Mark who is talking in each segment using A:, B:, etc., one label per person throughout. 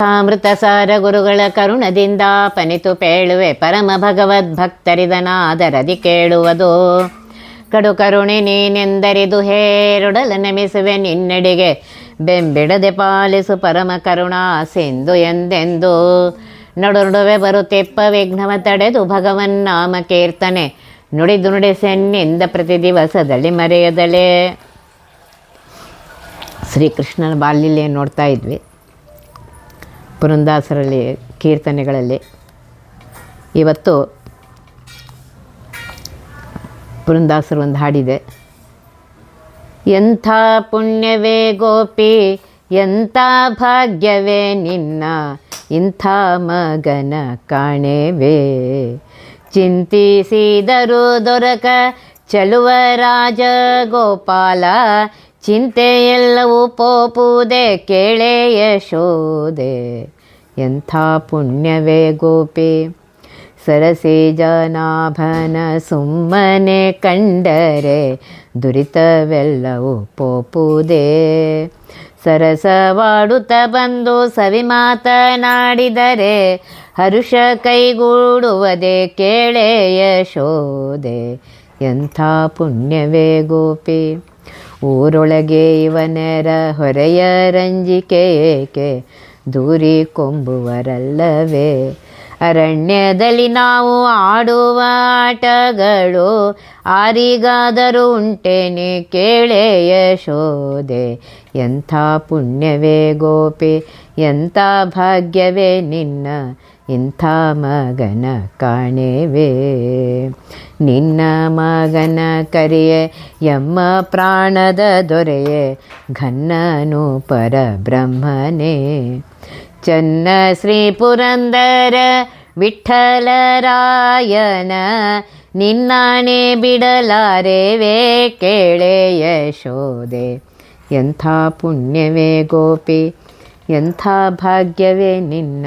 A: ಅಮೃತ ಸಾರ ಗುರುಗಳ ಕರುಣದಿಂದ ಪನಿತು ಪೇಳುವೆ ಪರಮ ಭಗವದ್ ಭಕ್ತರಿದನಾದರದಿ ಕೇಳುವುದು. ಕಡು ಕರುಣೆ ನೀನೆಂದರಿದು ಹೇರುಡಲ ನಮಿಸುವೆ ನಿನ್ನೆಡೆಗೆ. ಬೆಂಬಿಡದೆ ಪಾಲಿಸು ಪರಮ ಕರುಣಾ ಸಿಂಧು ಎಂದೆಂದು. ನಡು ನಡುವೆ ಬರುತ್ತೆಪ್ಪ ವಿಘ್ನವ ತಡೆದು ಭಗವನ್ ನಾಮ ಕೀರ್ತನೆ. ನುಡಿದು ನುಡಿಸೆನ್ನಿಂದ ಪ್ರತಿ ದಿವಸದಲ್ಲಿ ಮರೆಯದಲೇ. ಶ್ರೀಕೃಷ್ಣನ ಬಾಲ್ಯಲೇ ನೋಡ್ತಾ ಇದ್ವಿ? ಪುರಂದಾಸರಲ್ಲಿ ಕೀರ್ತನೆಗಳಲ್ಲಿ. ಇವತ್ತು ಪುರಂದಾಸರು ಒಂದು ಹಾಡಿದೆ. ಎಂಥ ಪುಣ್ಯವೇ ಗೋಪಿ, ಎಂಥ ಭಾಗ್ಯವೇ ನಿನ್ನ, ಇಂಥ ಮಗನ ಕಾಣೆವೇ. ಚಿಂತಿಸಿದರು ದೊರಕ, ಚಲುವ ರಾಜ ಗೋಪಾಲ ಚಿಂತೆಯೆಲ್ಲವೂ ಪೋಪುದೆ ಕೇಳೆ ಯಶೋದೆ. ಎಂಥ ಪುಣ್ಯವೇ ಗೋಪಿ. ಸರಸಿ ಜನಾಭನ ಸುಮ್ಮನೆ ಕಂಡರೆ, ದುರಿತವೆಲ್ಲವೂ ಪೋಪುದೇ ಸರಸವಾಡುತ್ತ ಬಂದು ಸವಿ ಮಾತನಾಡಿದರೆ, ಹರುಷ ಕೈಗೂಡುವದೆ, ಕೇಳೆ ಯಶೋದೆ. ಎಂಥ ಪುಣ್ಯವೇ ಗೋಪಿ. ಊರೊಳಗೆ ಇವನೆರ ಹೊರೆಯ ರಂಜಿಕೆ ಏಕೆ? ದೂರಿ ಕೊಂಬುವರಲ್ಲವೇ? ಅರಣ್ಯದಲ್ಲಿ ನಾವು ಆಡುವ ಆಟಗಳು ಆರಿಗಾದರೂ ಉಂಟೇನೆ ಕೇಳೆ ಯಶೋದೆ ಎಂಥ ಪುಣ್ಯವೇ ಗೋಪಿ, ಎಂಥ ಭಾಗ್ಯವೇ ನಿನ್ನ. ಇಂಥ ಮಗನ ಕಾಣೆವೆ. ನಿನ್ನ ಮಗನ ಕರಿಯೆ, ಎಮ್ಮ ಪ್ರಾಣದ ದೊರೆಯೇ, ಘನ್ನನು ಪರಬ್ರಹ್ಮನೇ. ಚನ್ನ ಶ್ರೀ ಪುರಂದರ ವಿಠಲರಾಯನ, ನಿನ್ನಾಣೆ ಬಿಡಲಾರೆವೇ ಕೇಳೆ ಯಶೋದೆ. ಎಂಥ ಪುಣ್ಯವೇ ಗೋಪಿ, ಎಂಥ ಭಾಗ್ಯವೇ ನಿನ್ನ.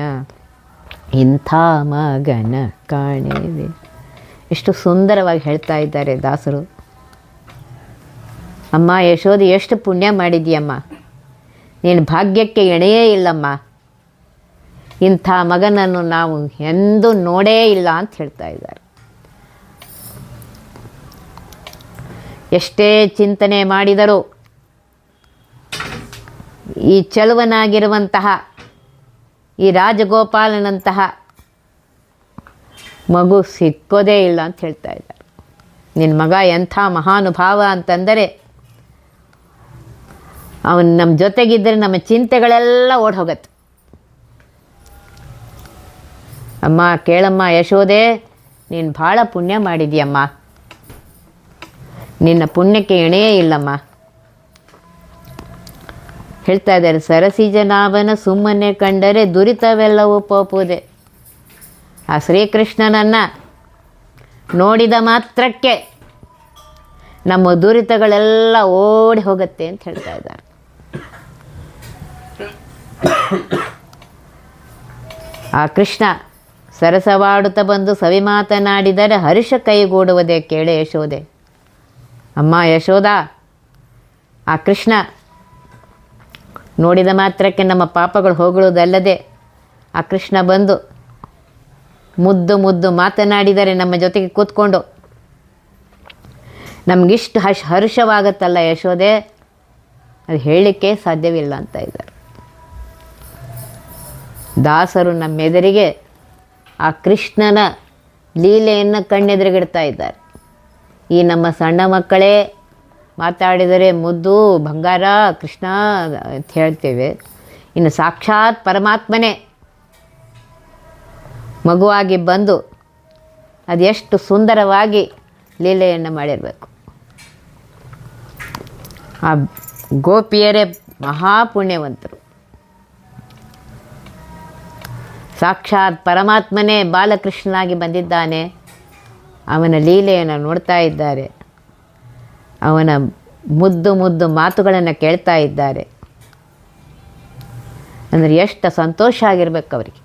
A: ಇಂಥ ಮಗನ ಕಾಣಿದೆ ಎಷ್ಟು ಸುಂದರವಾಗಿ ಹೇಳ್ತಾ ಇದ್ದಾರೆ ದಾಸರು. ಅಮ್ಮ ಯಶೋದಿ ಎಷ್ಟು ಪುಣ್ಯ ಮಾಡಿದೀಯಮ್ಮ. ನೀನು ಭಾಗ್ಯಕ್ಕೆ ಎಣೆಯೇ ಇಲ್ಲಮ್ಮ. ಇಂಥ ಮಗನನ್ನು ನಾವು ಎಂದೂ ನೋಡೇ ಇಲ್ಲ ಅಂತ ಹೇಳ್ತಾ ಇದ್ದಾರೆ. ಎಷ್ಟೇ ಚಿಂತನೆ ಮಾಡಿದರೂ ಈ ಚಲುವನಾಗಿರುವಂತಹ ಈ ರಾಜಗೋಪಾಲನಂತಹ ಮಗು ಸಿಕ್ಕೋದೇ ಇಲ್ಲ ಅಂತ ಹೇಳ್ತಾ ಇದ್ದಾರೆ. ನಿನ್ನ ಮಗ ಎಂಥ ಮಹಾನುಭಾವ ಅಂತಂದರೆ ಅವನು ನಮ್ಮ ಜೊತೆಗಿದ್ದರೆ ನಮ್ಮ ಚಿಂತೆಗಳೆಲ್ಲ ಓಡ್ ಹೋಗತ್ತೆ ಅಮ್ಮ, ಕೇಳಮ್ಮ ಯಶೋದೆ ನೀನು ಭಾಳ ಪುಣ್ಯ ಮಾಡಿದ್ಯಮ್ಮ. ನಿನ್ನ ಪುಣ್ಯಕ್ಕೆ ಎಣೆಯೇ ಇಲ್ಲಮ್ಮ. ಹೇಳ್ತಾ ಇದ್ದಾರೆ, ಸರಸಿಜನಾಭನ ಸುಮ್ಮನೆ ಕಂಡರೆ ದುರಿತವೆಲ್ಲವೂ ಪೋಪುದೆ. ಆ ಶ್ರೀಕೃಷ್ಣನನ್ನು ನೋಡಿದ ಮಾತ್ರಕ್ಕೆ ನಮ್ಮ ದುರಿತಗಳೆಲ್ಲ ಓಡಿ ಹೋಗುತ್ತೆ ಅಂತ ಹೇಳ್ತಾ ಇದ್ದಾರೆ ಆ ಕೃಷ್ಣ ಸರಸವಾಡುತ್ತ ಬಂದು ಸವಿ ಮಾತನಾಡಿದರೆ ಹರ್ಷ ಕೈಗೂಡುವುದೇ ಕೇಳೆ ಯಶೋದೆ. ಅಮ್ಮ ಯಶೋದ, ಆ ಕೃಷ್ಣ ನೋಡಿದ ಮಾತ್ರಕ್ಕೆ ನಮ್ಮ ಪಾಪಗಳು ಹೋಗುವುದಲ್ಲದೆ ಆ ಕೃಷ್ಣ ಬಂದು ಮುದ್ದು ಮುದ್ದು ಮಾತನಾಡಿದರೆ ನಮ್ಮ ಜೊತೆಗೆ ಕೂತ್ಕೊಂಡು, ನಮಗಿಷ್ಟು ಹರ್ಷ ಹರ್ಷವಾಗತ್ತಲ್ಲ ಯಶೋದೆ ಅದು ಹೇಳಲಿಕ್ಕೆ ಸಾಧ್ಯವಿಲ್ಲ ಅಂತ ಇದ್ದಾರೆ. ದಾಸರು ನಮ್ಮೆದುರಿಗೆ ಆ ಕೃಷ್ಣನ ಲೀಲೆಯನ್ನು ಕಣ್ಣೆದುರುಗಿಡ್ತಾ ಇದ್ದಾರೆ. ಈ ನಮ್ಮ ಸಣ್ಣ ಮಕ್ಕಳೇ ಮಾತಾಡಿದರೆ ಮುದ್ದು ಬಂಗಾರ ಕೃಷ್ಣ ಅಂತ ಹೇಳ್ತೇವೆ. ಇನ್ನು ಸಾಕ್ಷಾತ್ ಪರಮಾತ್ಮನೇ. ಮಗುವಾಗಿ ಬಂದು ಅದೆಷ್ಟು ಸುಂದರವಾಗಿ ಲೀಲೆಯನ್ನು ಮಾಡಿರಬೇಕು. ಆ ಗೋಪಿಯರೇ ಮಹಾಪುಣ್ಯವಂತರು. ಸಾಕ್ಷಾತ್ ಪರಮಾತ್ಮನೇ ಬಾಲಕೃಷ್ಣನಾಗಿ ಬಂದಿದ್ದಾನೆ. ಅವನ ಲೀಲೆಯನ್ನು ನೋಡ್ತಾ ಇದ್ದಾರೆ. ಅವನ ಮುದ್ದು ಮುದ್ದು ಮಾತುಗಳನ್ನು ಕೇಳ್ತಾ ಇದ್ದಾರೆ. ಅಂದರೆ ಎಷ್ಟು ಸಂತೋಷ ಆಗಿರ್ಬೇಕು ಅವರಿಗೆ.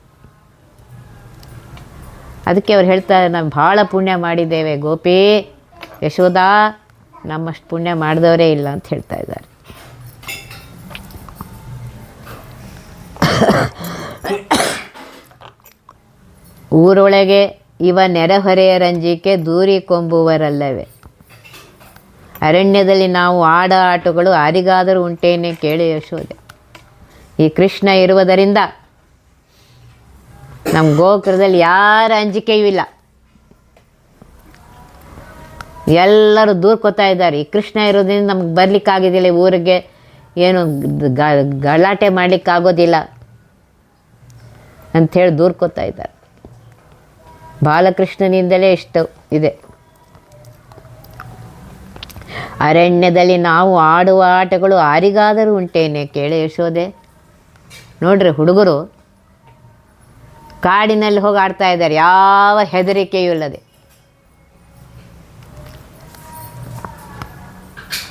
A: ಅದಕ್ಕೆ ಅವ್ರು ಹೇಳ್ತಾರೆ ನಾವು ಭಾಳ ಪುಣ್ಯ ಮಾಡಿದ್ದೇವೆ. ಗೋಪಿ ಯಶೋದಾ ನಮ್ಮಷ್ಟು ಪುಣ್ಯ ಮಾಡಿದವರೇ ಇಲ್ಲ ಅಂತ ಹೇಳ್ತಾ ಇದ್ದಾರೆ. ಊರೊಳಗೆ ಇವ ನೆರೆಹೊರೆಯ ರಂಜಿಕೆ ದೂರಿ ಕೊಂಬುವರಲ್ಲವೇ. ಅರಣ್ಯದಲ್ಲಿ ನಾವು ಆಡ ಆಟಗಳು ಯಾರಿಗಾದರೂ ಉಂಟೇನೆ ಕೇಳಿ ಯಶೋದೆ ಈ ಕೃಷ್ಣ ಇರುವುದರಿಂದ ನಮ್ಮ ಗೋಕುಲದಲ್ಲಿ ಯಾರ ಅಂಜಿಕೆಯೂ ಇಲ್ಲ. ಎಲ್ಲರೂ ದೂರ್ಕೋತಾ ಇದ್ದಾರೆ. ಈ ಕೃಷ್ಣ ಇರೋದ್ರಿಂದ ನಮ್ಗೆ ಬರ್ಲಿಕ್ಕಾಗೋದಿಲ್ಲ ಊರಿಗೆ ಏನು ಗಲಾಟೆ ಮಾಡಲಿಕ್ಕಾಗೋದಿಲ್ಲ ಅಂಥೇಳಿ ದೂರ್ಕೋತಾ ಇದ್ದಾರೆ. ಬಾಲಕೃಷ್ಣನಿಂದಲೇ ಇಷ್ಟು ಇದೆ. ಅರಣ್ಯದಲ್ಲಿ ನಾವು ಆಡುವ ಆಟಗಳು ಆರಿಗಾದರೂ ಉಂಟೇನೆ ಕೇಳಿ ಯಶೋದೆ ನೋಡ್ರಿ ಹುಡುಗರು ಕಾಡಿನಲ್ಲಿ ಹೋಗಿ ಆಡ್ತಾ ಇದ್ದಾರೆ, ಯಾವ ಹೆದರಿಕೆಯೂ ಇಲ್ಲದೆ.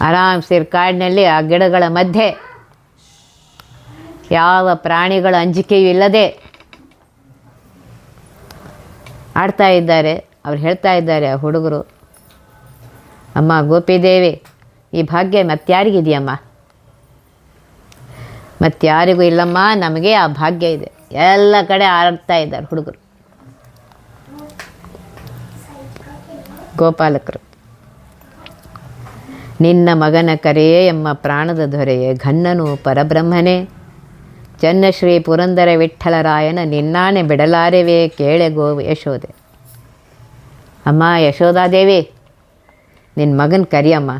A: ಆರಾಮ್ಸೆ ಕಾಡಿನಲ್ಲಿ ಆ ಗಿಡಗಳ ಮಧ್ಯೆ ಯಾವ ಪ್ರಾಣಿಗಳ ಅಂಜಿಕೆಯೂ ಇಲ್ಲದೆ ಆಡ್ತಾ ಇದ್ದಾರೆ. ಅವ್ರು ಹೇಳ್ತಾ ಇದ್ದಾರೆ ಆ ಹುಡುಗರು. ಅಮ್ಮ ಗೋಪಿದೇವಿ, ಈ ಭಾಗ್ಯ ಮತ್ತಾರಿಗಿದೆಯಮ್ಮ? ಮತ್ತಾರಿಗೂ ಇಲ್ಲಮ್ಮ, ನಮಗೆ ಆ ಭಾಗ್ಯ ಇದೆ. ಎಲ್ಲ ಕಡೆ ಆಡ್ತಾ ಇದ್ದಾರೆ ಹುಡುಗರು. ಗೋಪಾಲಕರು, ನಿನ್ನ ಮಗನ ಕರೆಯೇ ಎಮ್ಮ ಪ್ರಾಣದ ದೊರೆಯೇ ಘನ್ನನು ಪರಬ್ರಹ್ಮನೇ. ಚನ್ನಶ್ರೀ ಪುರಂದರ ವಿಠ್ಠಲರಾಯನ ನಿನ್ನಾನೆ ಬಿಡಲಾರೆವೇ ಕೇಳೆ ಗೋ ಯಶೋದೆ ಅಮ್ಮ ಯಶೋದಾದೇವಿ ನಿನ್ನ ಮಗನ ಕರಿಯಮ್ಮ.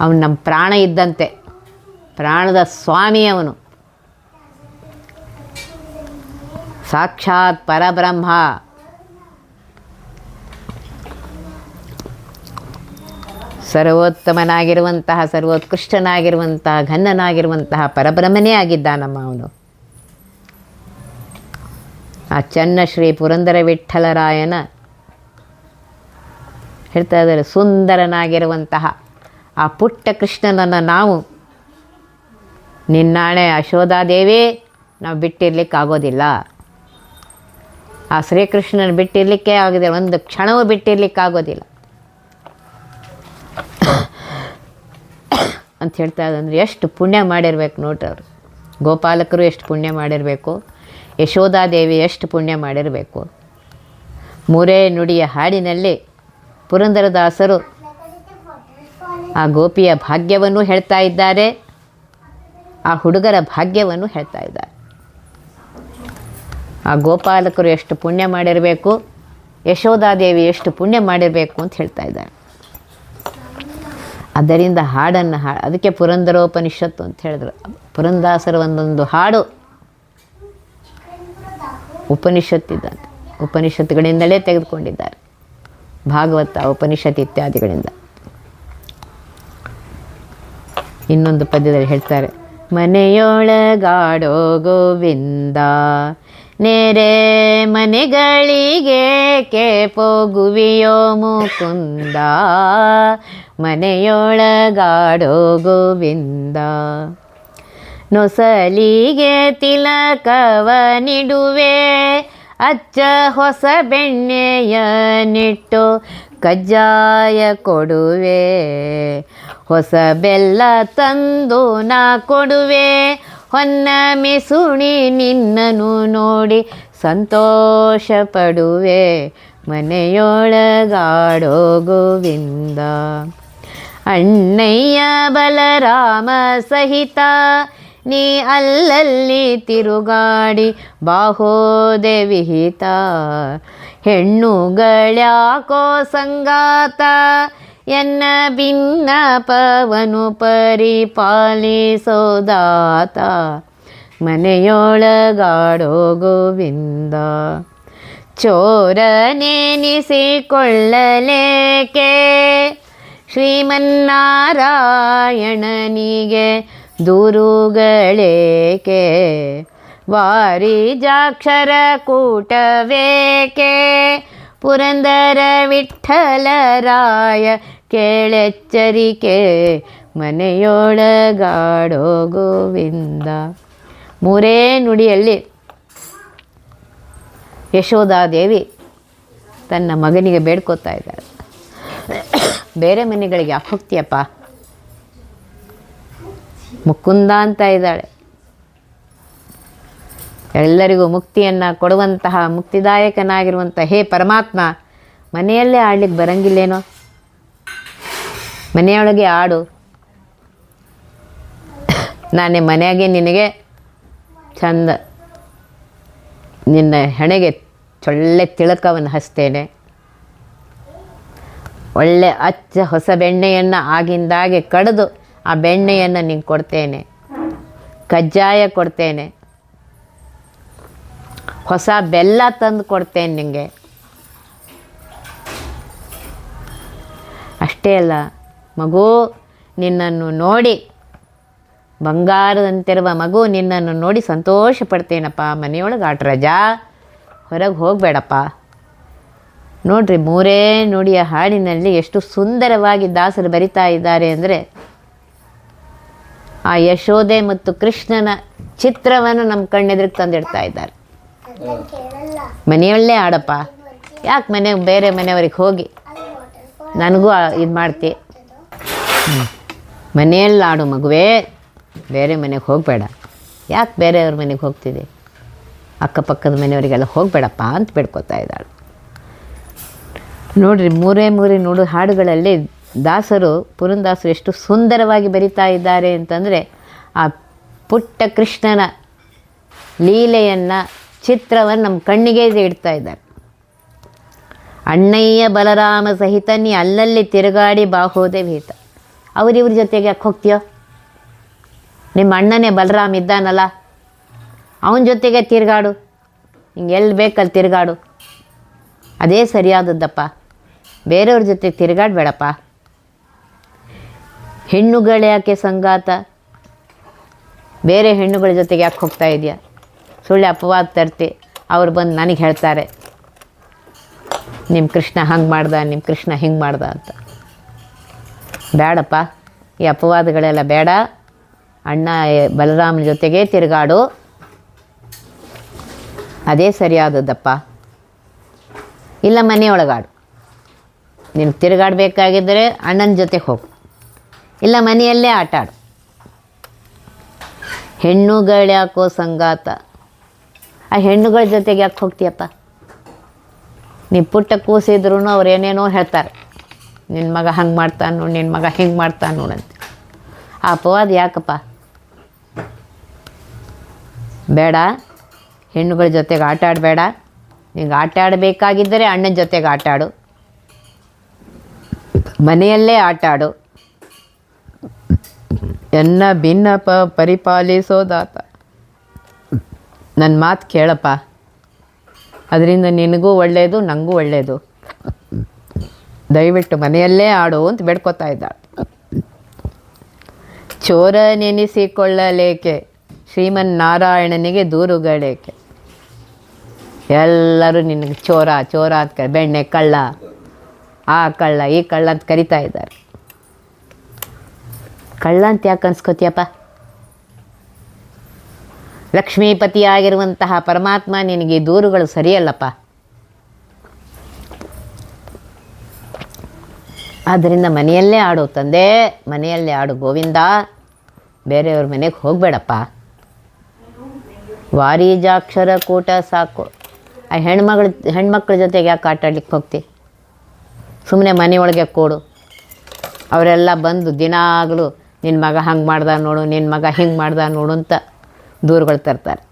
A: ಅವನು ನಮ್ಮ ಪ್ರಾಣ ಇದ್ದಂತೆ. ಪ್ರಾಣದ ಸ್ವಾಮಿ ಅವನು. ಸಾಕ್ಷಾತ್ ಪರಬ್ರಹ್ಮ. ಸರ್ವೋತ್ತಮನಾಗಿರುವಂತಹ, ಸರ್ವೋತ್ಕೃಷ್ಟನಾಗಿರುವಂತಹ ಘನ್ನನಾಗಿರುವಂತಹ ಪರಬ್ರಹ್ಮನೇ ಆಗಿದ್ದಾನಮ್ಮ ಅವನು. ಆ ಚನ್ನ ಶ್ರೀ ಪುರಂದರ ವಿಠ್ಠಲರಾಯನ ಹೇಳ್ತಾ ಇದ್ದಾರೆ, ಸುಂದರನಾಗಿರುವಂತಹ ಆ ಪುಟ್ಟ ಕೃಷ್ಣನನ್ನು ನಾವು ನಿನ್ನಾಣೆ ಯಶೋಧಾದೇವಿ ನಾವು ಬಿಟ್ಟಿರ್ಲಿಕ್ಕಾಗೋದಿಲ್ಲ ಆ ಶ್ರೀಕೃಷ್ಣನ ಬಿಟ್ಟಿರಲಿಕ್ಕೆ ಆಗಿದೆ, ಒಂದು ಕ್ಷಣವೂ ಬಿಟ್ಟಿರ್ಲಿಕ್ಕೆ ಆಗೋದಿಲ್ಲ. ಅಂತ ಹೇಳ್ತಾ ಇದ್ದಂದ್ರೆ ಎಷ್ಟು ಪುಣ್ಯ ಮಾಡಿರ್ಬೇಕು ನೋಡ್ರಿ ಗೋಪಾಲಕರು ಎಷ್ಟು ಪುಣ್ಯ ಮಾಡಿರಬೇಕು ಯಶೋಧಾದೇವಿ ಎಷ್ಟು ಪುಣ್ಯ ಮಾಡಿರಬೇಕು. ಮೂರೇ ನುಡಿಯ ಹಾಡಿನಲ್ಲಿ ಪುರಂದರದಾಸರು ಆ ಗೋಪಿಯ ಭಾಗ್ಯವನ್ನು ಹೇಳ್ತಾ ಇದ್ದಾರೆ. ಆ ಹುಡುಗರ ಭಾಗ್ಯವನ್ನು ಹೇಳ್ತಾ ಇದ್ದಾರೆ. ಆ ಗೋಪಾಲಕರು ಎಷ್ಟು ಪುಣ್ಯ ಮಾಡಿರಬೇಕು ಯಶೋಧಾದೇವಿ ಎಷ್ಟು ಪುಣ್ಯ ಮಾಡಿರಬೇಕು ಅಂತ ಹೇಳ್ತಾ ಇದ್ದಾರೆ. ಅದರಿಂದ ಹಾಡನ್ನು ಹಾಡು ಅದಕ್ಕೆ ಪುರಂದರೋಪನಿಷತ್ತು ಅಂತ ಹೇಳಿದ್ರು. ಪುರಂದಾಸರ ಒಂದೊಂದು ಹಾಡು ಉಪನಿಷತ್ತಿದ್ದಂತೆ ಉಪನಿಷತ್ತುಗಳಿಂದಲೇ ತೆಗೆದುಕೊಂಡಿದ್ದಾರೆ. ಭಾಗವತ, ಉಪನಿಷತ್ ಇತ್ಯಾದಿಗಳಿಂದ. ಇನ್ನೊಂದು ಪದ್ಯದಲ್ಲಿ ಹೇಳ್ತಾರೆ, ಮನೆಯೊಳಗಾಡೋ ಗೋವಿಂದ, ನೆರೆ ಮನೆಗಳಿಗೆ ಪೋಗುವಿಯೋ ಮುಕುಂದ? ಮನೆಯೊಳಗಾಡೋ ಗೋವಿಂದ, ನೊಸಲಿಗೆ ತಿಲಕವ ನಿಡುವೆ ಅಚ್ಚ ಹೊಸ ಬೆಣ್ಣೆಯ ನಿಟ್ಟು ಕಜ್ಜಾಯ ಕೊಡುವೆ. ಹೊಸ ಬೆಲ್ಲ ತಂದು ನಾ ಕೊಡುವೆ. ಹೊನ್ನ ಮಿಸುಣಿ ನಿನ್ನನು ನೋಡಿ ಸಂತೋಷ ಪಡುವೆ ಮನೆಯೊಳಗಾಡೋ ಗೋವಿಂದ ಅಣ್ಣಯ್ಯ ಬಲರಾಮ ಸಹಿತ ನೀ ಅಲ್ಲಲ್ಲಿ ತಿರುಗಾಡಿ ಬಾಹೋದೆ ವಿಹಿತ. ಹೆಣ್ಣುಗಳ್ಯಾಕೋ ಸಂಗಾತ, ಎನ್ನ ಭಿನ್ನ ಪವನು ಪರಿಪಾಲಿಸೋದಾತ. ಮನೆಯೊಳಗಾಡೋ ಗೋವಿಂದ ಚೋರನೆನಿಸಿಕೊಳ್ಳಲೇಕೆ ಶ್ರೀಮನ್ನಾರಾಯಣನಿಗೆ ದೂರುಗಳೇಕೆ? ವಾರಿಜಾಕ್ಷರ ಕೂಟವೇಕೆ? ಪುರಂದರ ವಿಠಲರಾಯ ಕೇಳೆಚ್ಚರಿಕೆ ಮನೆಯೊಳಗಾಡೋ ಗೋವಿಂದ ಮೂರೇ ನುಡಿಯಲ್ಲಿ ಯಶೋಧಾದೇವಿ ತನ್ನ ಮಗನಿಗೆ ಬೇಡ್ಕೋತಾ ಇದ್ದಾಳೆ. ಬೇರೆ ಮನೆಗಳಿಗೆ ಯಾಕೆ ಹೋಗ್ತೀಯಪ್ಪ ಮುಕುಂದ ಅಂತ ಇದ್ದಾಳೆ. ಎಲ್ಲರಿಗೂ ಮುಕ್ತಿಯನ್ನು ಕೊಡುವಂತಹ ಮುಕ್ತಿದಾಯಕನಾಗಿರುವಂಥ ಹೇ ಪರಮಾತ್ಮ, ಮನೆಯಲ್ಲೇ ಆಡ್ಲಿಕ್ಕೆ ಬರಂಗಿಲ್ಲೇನೋ? ಮನೆಯೊಳಗೆ ಆಡು. ನಾನೇ ಮನೆಯಾಗೆ ನಿನಗೆ ಚಂದ, ನಿನ್ನ ಹೆಣೆಗೆ ಚೊಳ್ಳೆ ತಿಳಕವನ್ನು ಹಚ್ತೇನೆ. ಒಳ್ಳೆ ಅಚ್ಚ ಹೊಸ ಬೆಣ್ಣೆಯನ್ನು ಆಗಿಂದಾಗೆ ಕಡಿದು ಆ ಬೆಣ್ಣೆಯನ್ನು ನಿಂಗೆ ಕೊಡ್ತೇನೆ. ಕಜ್ಜಾಯ ಕೊಡ್ತೇನೆ. ಹೊಸ ಬೆಲ್ಲ ತಂದು ಕೊಡ್ತೇನೆ ನಿಮಗೆ ಅಷ್ಟೇ ಅಲ್ಲ, ಮಗು ನಿನ್ನನ್ನು ನೋಡಿ, ಬಂಗಾರದಂತಿರುವ ಮಗು ನಿನ್ನನ್ನು ನೋಡಿ ಸಂತೋಷ ಪಡ್ತೇನಪ್ಪ ಮನೆಯೊಳಗೆ ಆಟ ರಜಾ, ಹೊರಗೆ ಹೋಗಬೇಡಪ್ಪ. ನೋಡ್ರಿ, ಮೂರೇ ನುಡಿಯ ಹಾಡಿನಲ್ಲಿ ಎಷ್ಟು ಸುಂದರವಾಗಿ ದಾಸರು ಬರಿತಾ ಇದ್ದಾರೆ ಅಂದರೆ ಆ ಯಶೋದೆ ಮತ್ತು ಕೃಷ್ಣನ ಚಿತ್ರವನ್ನು ನಮ್ಮ ಕಣ್ಣೆದುರಿಗೆ ತಂದಿಡ್ತಾ ಇದ್ದಾರೆ. ಮನೆಯಲ್ಲೇ ಆಡಪ್ಪ ಯಾಕೆ ಮನೆ, ಬೇರೆ ಮನೆಯವ್ರಿಗೆ ಹೋಗಿ? ನನಗೂ ಇದು ಮಾಡ್ತಿ. ಮನೆಯಲ್ಲಿ ಆಡು ಮಗುವೇ, ಬೇರೆ ಮನೆಗೆ ಹೋಗಬೇಡ. ಯಾಕೆ ಬೇರೆಯವ್ರ ಮನೆಗೆ ಹೋಗ್ತಿದೆ? ಅಕ್ಕಪಕ್ಕದ ಮನೆಯವರಿಗೆಲ್ಲ ಹೋಗಬೇಡಪ್ಪ ಅಂತ ಬೇಡ್ಕೊತಾ ಇದ್ದಾಳೆ. ನೋಡಿರಿ, ಮೂರೇ ಮೂರೇ ನೋಡು ಹಾಡುಗಳಲ್ಲಿ ದಾಸರು ಪುರಂದಾಸರು ಎಷ್ಟು ಸುಂದರವಾಗಿ ಬರಿತಾ ಇದ್ದಾರೆ ಅಂತಂದರೆ ಆ ಪುಟ್ಟ ಕೃಷ್ಣನ ಲೀಲೆಯನ್ನು, ಚಿತ್ರವನ್ನು ನಮ್ಮ ಕಣ್ಣಿಗೆ ಇಡ್ತಾ ಇದ್ದಾರೆ. ಅಣ್ಣಯ್ಯ ಬಲರಾಮ ಸಹಿತ ನೀ ಅಲ್ಲಲ್ಲಿ ತಿರುಗಾಡಿ ಬಾಹೋದೆ ಭೀತ. ಅವರಿವ್ರ ಜೊತೆಗೆ ಯಾಕೆ ಹೋಗ್ತೀಯೋ? ನಿಮ್ಮ ಅಣ್ಣನೇ ಬಲರಾಮ್ ಇದ್ದಾನಲ್ಲ, ಅವನ ಜೊತೆಗೆ ತಿರುಗಾಡು. ಹಿಂಗೆ ಎಲ್ಲಿ ಬೇಕಲ್ಲಿ ತಿರುಗಾಡು. ಅದೇ ಸರಿಯಾದದ್ದಪ್ಪ. ಬೇರೆಯವ್ರ ಜೊತೆ ತಿರುಗಾಡಬೇಡಪ್ಪ. ಹೆಣ್ಣುಗಳ ಯಾಕೆ ಸಂಗಾತ ಬೇರೆ ಹೆಣ್ಣುಗಳ ಜೊತೆಗೆ ಯಾಕೆ ಹೋಗ್ತಾ ಇದೆಯಾ? ಸುಳ್ಳು ಅಪವಾದ ತರ್ತಿ, ಅವ್ರು ಬಂದು ನನಗೆ ಹೇಳ್ತಾರೆ. ನಿಮ್ಮ ಕೃಷ್ಣ ಹಂಗೆ ಮಾಡ್ದ ನಿಮ್ಮ ಕೃಷ್ಣ ಹಿಂಗೆ ಮಾಡ್ದ ಅಂತ. ಬೇಡಪ್ಪ ಈ ಅಪವಾದಗಳೆಲ್ಲ ಬೇಡ. ಅಣ್ಣ ಬಲರಾಮನ ಜೊತೆಗೆ ತಿರುಗಾಡು. ಅದೇ ಸರಿಯಾದದ್ದಪ್ಪ. ಇಲ್ಲ ಮನೆಯೊಳಗಾಡು. ನೀನು ತಿರುಗಾಡಬೇಕಾಗಿದ್ದರೆ ಅಣ್ಣನ ಜೊತೆ ಹೋಗು. ಇಲ್ಲ, ಮನೆಯಲ್ಲೇ ಆಟ ಆಡು. ಹೆಣ್ಣುಗಳ್ಯಾಕೋ ಸಂಗಾತ? ಆ ಹೆಣ್ಣುಗಳ ಜೊತೆಗೆ ಯಾಕೆ ಹೋಗ್ತೀಯಪ್ಪ? ನೀವು ಪುಟ್ಟ ಕೂಸಿದ್ರೂ ಅವ್ರು ಏನೇನೋ ಹೇಳ್ತಾರೆ. ನಿನ್ನ ಮಗ ಹಂಗೆ ಮಾಡ್ತಾನೆ ನೋಡು ನಿನ್ನ ಮಗ ಹಿಂಗೆ ಮಾಡ್ತಾನೆ ನೋಡಂತೆ ಆ ಅಪವಾದ ಯಾಕಪ್ಪ? ಬೇಡ, ಹೆಣ್ಣುಗಳ ಜೊತೆಗೆ ಆಟ ಆಡಬೇಡ ನಿಂಗೆ ಆಟ ಆಡಬೇಕಾಗಿದ್ದರೆ ಅಣ್ಣನ ಜೊತೆಗೆ ಆಟ ಆಡು. ಮನೆಯಲ್ಲೇ ಆಟ ಆಡು. ಎನ್ನ ಪ ಪರಿಪಾಲಿಸೋದಾತ ನನ್ನ ಮಾತು ಕೇಳಪ್ಪ. ಅದರಿಂದ ನಿನಗೂ ಒಳ್ಳೆಯದು ನನಗೂ ಒಳ್ಳೆಯದು ದಯವಿಟ್ಟು ಮನೆಯಲ್ಲೇ ಆಡು ಅಂತ ಬೇಡ್ಕೊತಾ ಇದ್ದಾಳೆ. ಚೋರ ನೆನೆಸಿಕೊಳ್ಳಲೇಕೆ? ಶ್ರೀಮನ್ನಾರಾಯಣನಿಗೆ ದೂರುಗಳೇಕೆ? ಎಲ್ಲರೂ ನಿನಗೆ ಚೋರ ಚೋರ ಅಂತ ಕ ಬೆಣ್ಣೆ, ಕಳ್ಳ, ಆ ಕಳ್ಳ, ಈ ಕಳ್ಳ ಅಂತ ಕರಿತಾ ಇದ್ದಾರೆ. ಕಳ್ಳ ಅಂತ ಯಾಕೆ ಅನ್ಸ್ಕೋತೀಯಪ್ಪ ಲಕ್ಷ್ಮೀಪತಿಯಾಗಿರುವಂತಹ ಪರಮಾತ್ಮ ನಿನಗೆ ದೂರುಗಳು ಸರಿಯಲ್ಲಪ್ಪ. ಆದ್ದರಿಂದ ಮನೆಯಲ್ಲೇ ಆಡು ತಂದೆ, ಮನೆಯಲ್ಲೇ ಆಡು ಗೋವಿಂದ. ಬೇರೆಯವ್ರ ಮನೆಗೆ ಹೋಗಬೇಡಪ್ಪ. ವಾರೀಜಾಕ್ಷರ ಕೂಟ ಸಾಕು. ಆ ಹೆಣ್ಮಗಳ, ಹೆಣ್ಮಕ್ಳ ಜೊತೆಗೆ ಯಾಕೆ ಆಟಾಡ್ಲಿಕ್ಕೆ ಹೋಗ್ತಿ? ಸುಮ್ಮನೆ ಮನೆಯೊಳಗೆ ಕೂಡು. ಅವರೆಲ್ಲ ಬಂದು ದಿನಾಗಲೂ ನಿನ್ನ ಮಗ ಹಂಗೆ ಮಾಡ್ದ ನೋಡು ನಿನ್ನ ಮಗ ಹಿಂಗೆ ಮಾಡ್ದ ನೋಡು ಅಂತ ದೂರುಗಳು ತರ್ತಾರೆ.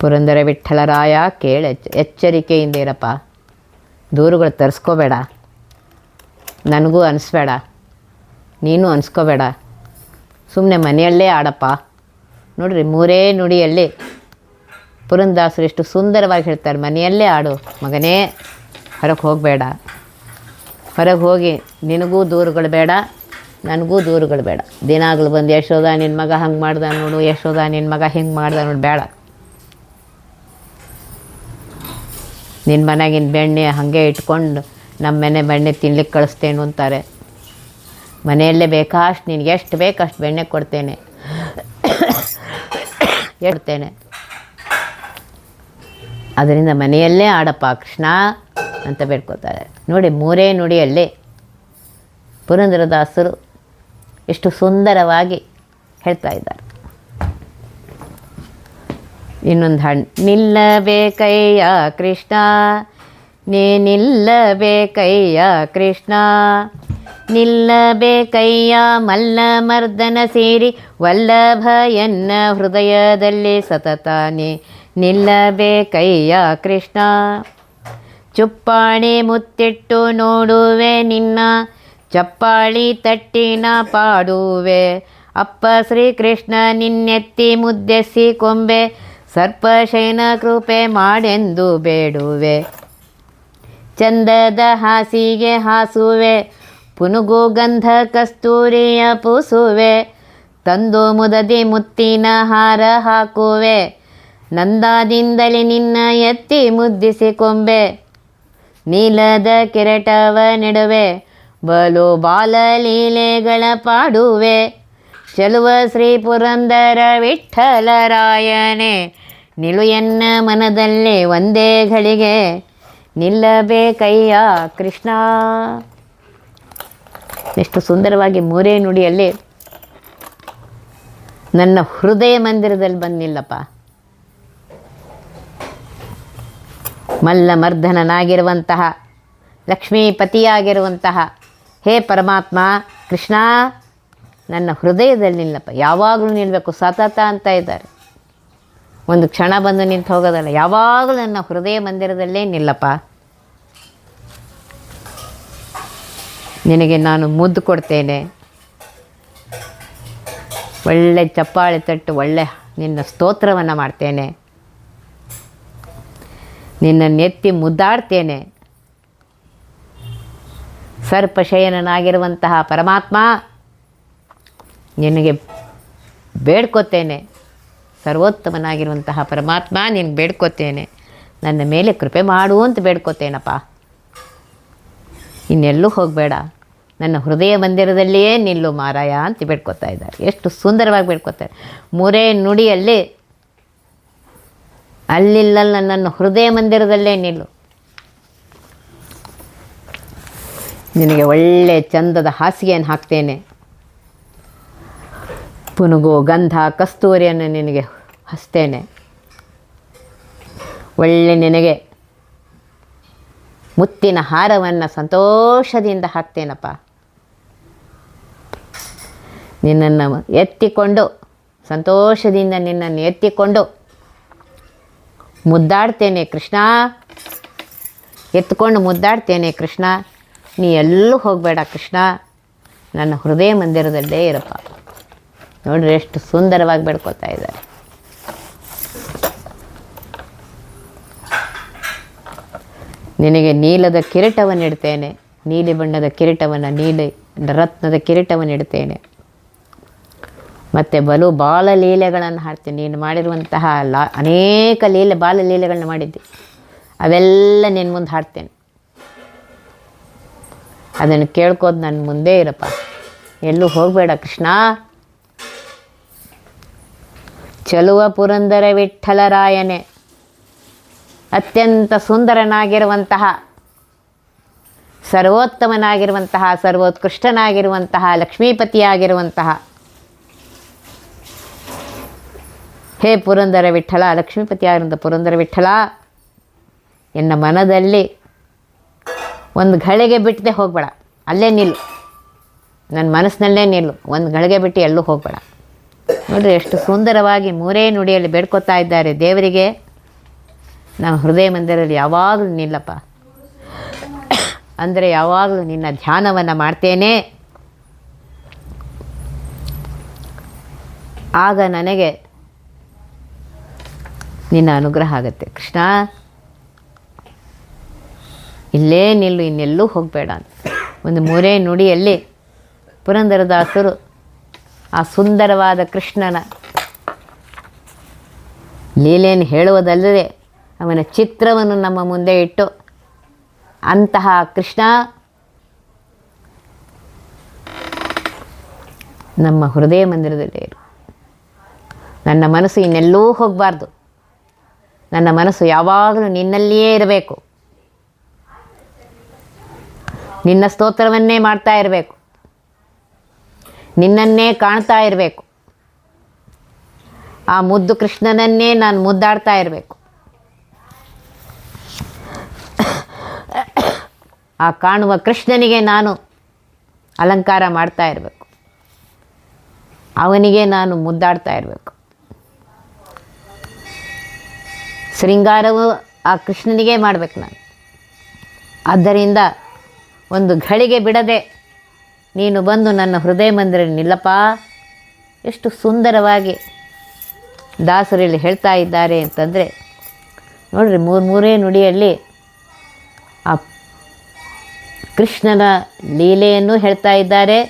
A: ಪುರಂದರ ವಿಠ್ಠಲರಾಯ ಕೇಳ ಎಚ್ಚರಿಕೆಯಿಂದ ಇರಪ್ಪ. ದೂರುಗಳು ತರಿಸ್ಕೋಬೇಡ. ನನಗೂ ಅನಿಸ್ಬೇಡ. ನೀನು ಅನಿಸ್ಕೋಬೇಡ. ಸುಮ್ಮನೆ ಮನೆಯಲ್ಲೇ ಆಡಪ್ಪ. ನೋಡ್ರಿ, ಮೂರೇ ನುಡಿಯಲ್ಲಿ ಪುರಂದಾಸರು ಎಷ್ಟು ಸುಂದರವಾಗಿ ಹೇಳ್ತಾರೆ, ಮನೆಯಲ್ಲೇ ಆಡು, ಮಗನೇ ಹೊರಕ್ಕೆ ಹೋಗಬೇಡ. ಹೊರಗೆ ಹೋಗಿ, ನಿನಗೂ ದೂರುಗಳು ಬೇಡ, ನನಗೂ ದೂರುಗಳು ಬೇಡ. ದಿನಾಗಲೂ ಬಂದು ಯಶೋಧ ನಿನ್ನ ಮಗ ಹಂಗೆ ಮಾಡ್ದ ನೋಡು, ಯಶೋಧ ನಿನ್ನ ಮಗ ಹಿಂಗೆ ಮಾಡ್ದ ನೋಡು, ಬೇಡ. ನಿನ್ನ ಮನೆಗಿನ ಬೆಣ್ಣೆ ಹಾಗೆ ಇಟ್ಕೊಂಡು ನಮ್ಮ ಮನೆ ಬೆಣ್ಣೆ ತಿನ್ಲಿಕ್ಕೆ ಕಳಿಸ್ತೇನು ಅಂತಾರೆ. ಮನೆಯಲ್ಲೇ ಬೇಕಾಷ್ಟು, ನಿನಗೆ ಎಷ್ಟು ಬೇಕು ಅಷ್ಟು ಬೆಣ್ಣೆ ಕೊಡ್ತೇನೆ. ಇಡ್ತೇನೆ ಅದರಿಂದ ಮನೆಯಲ್ಲೇ ಆಡಪ್ಪ ಕೃಷ್ಣ ಅಂತ ಬೇಡ್ಕೋತಾರೆ. ನೋಡಿ, ಮೂರೇ ನುಡಿಯಲ್ಲಿ ಪುರಂದರದಾಸರು ಎಷ್ಟು ಸುಂದರವಾಗಿ ಹೇಳ್ತಾ ಇದ್ದಾರೆ. ಇನ್ನೊಂದು ಹಣ್ಣು ನಿಲ್ಲಬೇಕಯ್ಯ ಕೃಷ್ಣ, ನೀ ನಿಲ್ಲಬೇಕಯ್ಯ ಕೃಷ್ಣ ನಿಲ್ಲಬೇಕಯ್ಯ ಮಲ್ಲ ಮರ್ದನ ಸೇರಿ ವಲ್ಲಭ ಎನ್ನ ಹೃದಯದಲ್ಲಿ ಸತತಾನೆ ನಿಲ್ಲಬೇಕಯ್ಯ ಕೃಷ್ಣ. ಚುಪ್ಪಾಣಿ ಮುತ್ತಿಟ್ಟು ನೋಡುವೆ ನಿನ್ನ, ಚಪ್ಪಾಳಿ ತಟ್ಟಿನ ಪಾಡುವೆ. ಅಪ್ಪ ಶ್ರೀಕೃಷ್ಣ ನಿನ್ನೆತ್ತಿ ಮುದ್ದೆಸಿ ಕೊಂಬೆ, ಸರ್ಪಶಯನ ಕೃಪೆ ಮಾಡೆಂದು ಬೇಡುವೆ. ಚಂದದ ಹಾಸಿಗೆ ಹಾಸುವೆ, ಪುನುಗು ಗಂಧ ಕಸ್ತೂರಿಯ ಪೂಸುವೆ. ತಂದು ಮುದದಿ ಮುತ್ತಿನ ಹಾರ ಹಾಕುವೆ. ನಂದಾದಿಂದಲೇ ನಿನ್ನ ಎತ್ತಿ ಮುದ್ದಿಸಿ ಕೊಂಬೆ. ನೀಲದ ಕಿರಟವ ನೆಡುವೆ, ಬಲು ಬಾಲ ಲೀಲೆಗಳ ಪಾಡುವೆ. ಚಲುವ ಶ್ರೀ ಪುರಂದರ ವಿಠ್ಠಲರಾಯನೇ ನಿಲು ಎನ್ನ ಮನದಲ್ಲಿ ಒಂದೇ ಘಳಿಗೆ. ನಿಲ್ಲಬೇಕಯ್ಯ ಕೃಷ್ಣ. ಎಷ್ಟು ಸುಂದರವಾಗಿ ಮೂರೇ ನುಡಿಯಲ್ಲಿ ನನ್ನ ಹೃದಯ ಮಂದಿರದಲ್ಲಿ ಬಂದು ನಿಲ್ಲಪ್ಪ ಮಲ್ಲಮರ್ಧನನಾಗಿರುವಂತಹ ಲಕ್ಷ್ಮೀಪತಿಯಾಗಿರುವಂತಹ, ಹೇ ಪರಮಾತ್ಮ, ಕೃಷ್ಣ, ನನ್ನ ಹೃದಯದಲ್ಲಿ ನಿಲ್ಲಪ್ಪ. ಯಾವಾಗಲೂ ನಿಲ್ಲಬೇಕು ಸತತ ಅಂತ ಇದ್ದಾರೆ. ಒಂದು ಕ್ಷಣ ಬಂದು ನಿಂತು ಹೋಗೋದಲ್ಲ. ಯಾವಾಗಲೂ ನನ್ನ ಹೃದಯ ಮಂದಿರದಲ್ಲೇ ನಿಲ್ಲಪ್ಪ. ನಿನಗೆ ನಾನು ಮುದ್ದು ಕೊಡ್ತೇನೆ. ಒಳ್ಳೆ ಚಪ್ಪಾಳೆ ತಟ್ಟು, ಒಳ್ಳೆ ನಿನ್ನ ಸ್ತೋತ್ರವನ್ನು ಮಾಡ್ತೇನೆ. ನಿನ್ನನ್ನು ನೆತ್ತಿ ಮುದ್ದಾಡ್ತೇನೆ. ಸರ್ಪಶಯನನಾಗಿರುವಂತಹ ಪರಮಾತ್ಮ ನಿನಗೆ ಬೇಡ್ಕೋತೇನೆ. ಸರ್ವೋತ್ತಮನಾಗಿರುವಂತಹ ಪರಮಾತ್ಮ ನಿನಗೆ ಬೇಡ್ಕೋತೇನೆ. ನನ್ನ ಮೇಲೆ ಕೃಪೆ ಮಾಡು ಅಂತ ಬೇಡ್ಕೋತೇನಪ್ಪ. ಇನ್ನೆಲ್ಲೂ ಹೋಗಬೇಡ. ನನ್ನ ಹೃದಯ ಮಂದಿರದಲ್ಲಿಯೇ ನಿಲ್ಲು ಮಾರಾಯ ಅಂತ ಬೇಡ್ಕೋತಾ ಇದ್ದಾರೆ. ಎಷ್ಟು ಸುಂದರವಾಗಿ ಬೇಡ್ಕೋತಾರೆ. ಮೂರೇ ನುಡಿಯಲ್ಲಿ ಅಲ್ಲಿಲ್ಲ ನನ್ನ ಹೃದಯ ಮಂದಿರದಲ್ಲೇ ನಿಲ್ಲು. ನಿನಗೆ ಒಳ್ಳೆ ಚಂದದ ಹಾಸಿಗೆಯನ್ನು ಹಾಕ್ತೇನೆ. ಪುನುಗು ಗಂಧ ಕಸ್ತೂರಿಯನ್ನು ನಿನಗೆ ಹಚ್ತೇನೆ. ಒಳ್ಳೆ ನಿನಗೆ ಮುತ್ತಿನ ಹಾರವನ್ನು ಸಂತೋಷದಿಂದ ಹಾಕ್ತೇನಪ್ಪ. ನಿನ್ನನ್ನು ಎತ್ತಿಕೊಂಡು, ಸಂತೋಷದಿಂದ ನಿನ್ನನ್ನು ಎತ್ತಿಕೊಂಡು ಮುದ್ದಾಡ್ತೇನೆ ಕೃಷ್ಣ. ಎತ್ಕೊಂಡು ಮುದ್ದಾಡ್ತೇನೆ ಕೃಷ್ಣ. ನೀ ಎಲ್ಲೂ ಹೋಗಬೇಡ ಕೃಷ್ಣ. ನನ್ನ ಹೃದಯ ಮಂದಿರದಲ್ಲೇ ಇರಪ್ಪ. ನೋಡ್ರಿ ಎಷ್ಟು ಸುಂದರವಾಗಿ ಬೆಳ್ಕೊತಾ ಇದ್ದಾರೆ. ನಿನಗೆ ನೀಲದ ಕಿರೀಟವನ್ನು ಇಡ್ತೇನೆ ನೀಲಿ ಬಣ್ಣದ ಕಿರೀಟವನ್ನು, ನೀಲಿ ರತ್ನದ ಕಿರೀಟವನ್ನು ಇಡ್ತೇನೆ ಮತ್ತು ಬಲು ಬಾಲ ಲೀಲೆಗಳನ್ನು ಹಾಡ್ತೀನಿ. ನೀನು ಮಾಡಿರುವಂತಹ ಲಾ, ಅನೇಕ ಲೀಲೆ, ಬಾಲ ಲೀಲೆಗಳನ್ನ ಮಾಡಿದ್ದೆ. ಅವೆಲ್ಲ ನಿನ್ನ ಮುಂದೆ ಹಾಡ್ತೇನೆ. ಅದನ್ನು ಕೇಳ್ಕೋದು ನನ್ನ ಮುಂದೆ ಇರಪ್ಪ. ಎಲ್ಲೂ ಹೋಗಬೇಡ ಕೃಷ್ಣ. ಚಲುವ ಪುರಂದರ ವಿಠಲರಾಯನೆ ಅತ್ಯಂತ ಸುಂದರನಾಗಿರುವಂತಹ, ಸರ್ವೋತ್ತಮನಾಗಿರುವಂತಹ, ಸರ್ವೋತ್ಕೃಷ್ಟನಾಗಿರುವಂತಹ, ಲಕ್ಷ್ಮೀಪತಿಯಾಗಿರುವಂತಹ ಹೇ ಪುರಂದರ ವಿಠಲ ಲಕ್ಷ್ಮೀಪತಿಯಾಗಿರುವಂಥ ಪುರಂದರ ವಿಠಲ ಎನ್ನ ಮನದಲ್ಲಿ ಒಂದು ಘಳಿಗೆ ಬಿಟ್ಟದೆ ಹೋಗಬೇಡ. ಅಲ್ಲೇ ನಿಲ್ಲು. ನನ್ನ ಮನಸ್ಸಿನಲ್ಲೇ ನಿಲ್ಲು. ಒಂದು ಗಳಿಗೆ ಬಿಟ್ಟು ಎಲ್ಲೂ ಹೋಗಬೇಡ. ನೋಡ್ರಿ ಎಷ್ಟು ಸುಂದರವಾಗಿ ಮೂರೇ ನುಡಿಯಲ್ಲಿ ಬೇಡ್ಕೊತಾ ಇದ್ದಾರೆ ದೇವರಿಗೆ. ನಮ್ಮ ಹೃದಯ ಮಂದಿರದಲ್ಲಿ ಯಾವಾಗಲೂ ನಿಲ್ಲಪ್ಪ. ಅಂದರೆ ಯಾವಾಗಲೂ ನಿನ್ನ ಧ್ಯಾನವನ್ನು ಮಾಡ್ತೇನೆ. ಆಗ ನನಗೆ ನಿನ್ನ ಅನುಗ್ರಹ ಆಗುತ್ತೆ. ಕೃಷ್ಣ, ಇಲ್ಲೇ ನಿಲ್ಲು, ಇನ್ನೆಲ್ಲೂ ಹೋಗಬೇಡ ಅಂತ. ಒಂದು ಮೂರೇ ನುಡಿಯಲ್ಲಿ ಪುರಂದರದಾಸರು ಆ ಸುಂದರವಾದ ಕೃಷ್ಣನ ಲೀಲೆಯನ್ನು ಹೇಳುವುದಲ್ಲದೆ ಅವನ ಚಿತ್ರವನ್ನು ನಮ್ಮ ಮುಂದೆ ಇಟ್ಟು ಅಂತಹ ಕೃಷ್ಣ ನಮ್ಮ ಹೃದಯ ಮಂದಿರದಲ್ಲೇ ಇರು ನನ್ನ ಮನಸ್ಸು ಇನ್ನೆಲ್ಲೂ ಹೋಗಬಾರ್ದು. ನನ್ನ ಮನಸ್ಸು ಯಾವಾಗಲೂ ನಿನ್ನಲ್ಲಿಯೇ ಇರಬೇಕು. ನಿನ್ನ ಸ್ತೋತ್ರವನ್ನೇ ಮಾಡ್ತಾ ಇರಬೇಕು. ನಿನ್ನನ್ನೇ ಕಾಣ್ತಾ ಇರಬೇಕು. ಆ ಮುದ್ದು ಕೃಷ್ಣನನ್ನೇ ನಾನು ಮುದ್ದಾಡ್ತಾ ಇರಬೇಕು. ಆ ಕಾಣುವ ಕೃಷ್ಣನಿಗೆ ನಾನು ಅಲಂಕಾರ ಮಾಡ್ತಾ ಇರಬೇಕು. ಅವನಿಗೆ ನಾನು ಮುದ್ದಾಡ್ತಾ ಇರಬೇಕು. ಶೃಂಗಾರವು ಆ ಕೃಷ್ಣನಿಗೆ ಮಾಡಬೇಕು ನಾನು. ಆದ್ದರಿಂದ ಒಂದು ಘಳಿಗೆ ಬಿಡದೆ ನೀನು ಬಂದು ನನ್ನ ಹೃದಯ ಮಂದಿರ ನಿಲ್ಲಪ್ಪ. ಎಷ್ಟು ಸುಂದರವಾಗಿ ದಾಸರಲ್ಲಿ ಹೇಳ್ತಾ ಇದ್ದಾರೆ ಅಂತಂದರೆ, ನೋಡಿರಿ ಮೂರು ಮೂರೇ ನುಡಿಯಲ್ಲಿ ಆ ಕೃಷ್ಣನ ಲೀಲೆಯನ್ನು ಹೇಳ್ತಾ ಇದ್ದಾರೆ.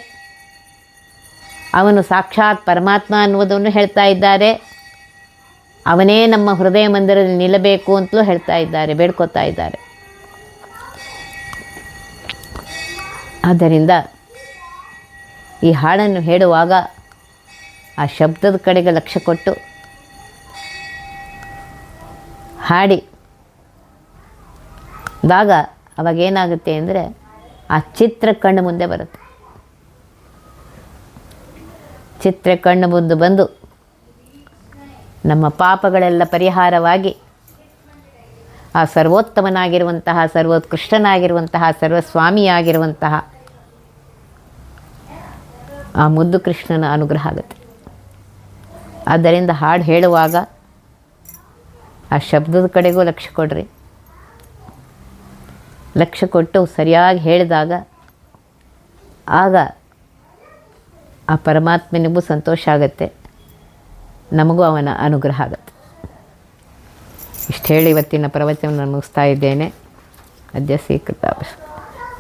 A: ಅವನು ಸಾಕ್ಷಾತ್ ಪರಮಾತ್ಮ ಅನ್ನುವುದನ್ನು ಹೇಳ್ತಾ ಇದ್ದಾರೆ. ಅವನೇ ನಮ್ಮ ಹೃದಯ ಮಂದಿರದಲ್ಲಿ ನಿಲ್ಲಬೇಕು ಅಂತಲೂ ಹೇಳ್ತಾ ಇದ್ದಾರೆ, ಬೇಡ್ಕೋತಾ ಇದ್ದಾರೆ. ಆದ್ದರಿಂದ ಈ ಹಾಡನ್ನು ಹೇಳುವಾಗ ಆ ಶಬ್ದದ ಕಡೆಗೆ ಲಕ್ಷ್ಯ ಕೊಟ್ಟು ಹಾಡಿ. ದಾಗ ಅವಾಗೇನಾಗುತ್ತೆ ಅಂದರೆ ಆ ಚಿತ್ರ ಕಣ್ಣು ಮುಂದೆ ಬರುತ್ತೆ. ಚಿತ್ರ ಕಣ್ಣು ಮುಂದೆ ಬಂದು ನಮ್ಮ ಪಾಪಗಳೆಲ್ಲ ಪರಿಹಾರವಾಗಿ ಆ ಸರ್ವೋತ್ತಮನಾಗಿರುವಂತಹ, ಸರ್ವೋತ್ಕೃಷ್ಟನಾಗಿರುವಂತಹ, ಸರ್ವಸ್ವಾಮಿಯಾಗಿರುವಂತಹ ಆ ಮುದ್ದು ಕೃಷ್ಣನ ಅನುಗ್ರಹ ಆಗುತ್ತೆ. ಆದ್ದರಿಂದ ಹಾಡು ಹೇಳುವಾಗ ಆ ಶಬ್ದದ ಕಡೆಗೂ ಲಕ್ಷ್ಯ ಕೊಡ್ರಿ. ಲಕ್ಷ್ಯ ಕೊಟ್ಟು ಸರಿಯಾಗಿ ಹೇಳಿದಾಗ ಆಗ ಆ ಪರಮಾತ್ಮನಿಗೂ ಸಂತೋಷ ಆಗುತ್ತೆ. ನಮಗೂ ಅವನ ಅನುಗ್ರಹ ಆಗುತ್ತೆ. ಇಷ್ಟು ಹೇಳಿ ಇವತ್ತಿನ ಪ್ರವಚನ ಮುಗಿಸ್ತಾ ಇದ್ದೇನೆ. ಅದ್ಯ ಸ್ವೀಕೃತ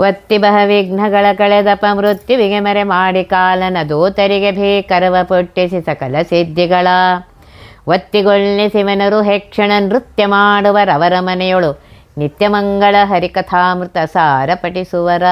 A: ಒತ್ತಿ ಬಹ ವಿಘ್ನಗಳ ಕಳೆದಪ ಮೃತ್ಯುವಿಗೆ ಮರೆ ಮಾಡಿ ಕಾಲನ ದೂತರಿಗೆ ಭೀಕರವ ಪೊಟ್ಟಿಸಿ ಸಕಲ ಸಿದ್ಧಿಗಳ. ಒತ್ತಿಗೊಳ್ಳಿ ಶಿವನರು ಹೆಕ್ಷಣ ನೃತ್ಯ ಮಾಡುವರವರ ಮನೆಯೊಳು ನಿತ್ಯಮಂಗಳ ಹರಿಕಥಾಮೃತ ಸಾರ ಪಠಿಸುವರ